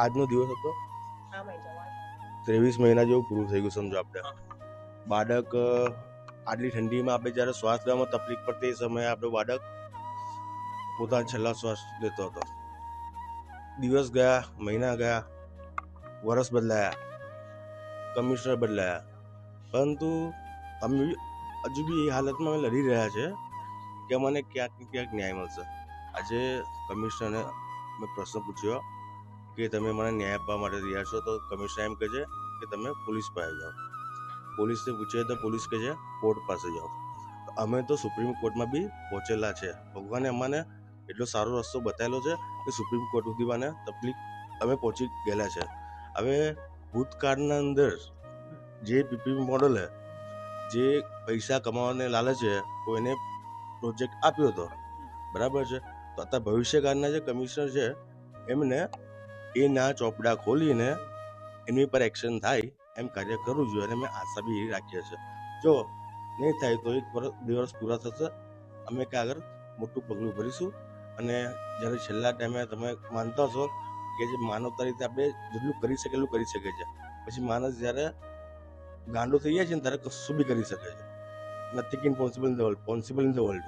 આજનો દિવસ હતો. ત્રેવીસ મહિના જેવું પૂરું થઈ ગયું સમજો આપણે બાળક આટલી ઠંડીમાં આપણે જ્યારે શ્વાસ લેવામાં તકલીફ પડતી એ સમયે આપણો બાળક પોતાના છેલ્લા શ્વાસ લેતો હતો. દિવસ ગયા મહિના ગયા વર્ષ બદલાયા કમિશનર બદલાયા. પરંતુ અમે હજુ બી એ હાલતમાં અમે લડી રહ્યા છે કે મને ક્યાંક ને ક્યાંક ન્યાય મળશે. આજે કમિશનરને મેં પ્રશ્ન પૂછ્યો કે તમે મને ન્યાય આપવા માટે તૈયાર છો, તો કમિશનર એમ કહે છે કે તમે પોલીસ પાસે જાઓ. પોલીસને પૂછે તો પોલીસ કહે છે, કોર્ટ પાસે જાઓ. અમે તો સુપ્રીમ કોર્ટમાં બી પહોંચેલા છે. ભગવાને અમને એટલો સારો રસ્તો બતાવેલો છે કે સુપ્રીમ કોર્ટ સુધી મને તકલીફ અમે પહોંચી ગયેલા છે. હવે ભૂતકાળના અંદર જે પીપી મોડલ જે પૈસા કમાવાને લાલચે કોઈને પ્રોજેક્ટ આપ્યો હતો બરાબર છે? તો અત્યારે ભવિષ્યકાળના જે કમિશનર છે, એમને એ ના ચોપડા ખોલીને એની પર એક્શન થાય એમ કાર્ય કરવું જોઈએ અને મેં આશા બી રાખીએ છીએ. જો નહીં થાય તો એક વર્ષ બે વર્ષ પૂરા થશે. અમે કે આગળ મોટું પગલું ભરીશું. અને જ્યારે છેલ્લા ટાઈમે તમે માનતા છો કે જે માનવતા રીતે આપણે જેટલું કરી શકે એટલું કરી શકે છે પછી માણસ જ્યારે ગાંડો થઈ જાય છે ને ત્યારે કશું બી કરી શકે છે. Nothing impossible in the world possible in the world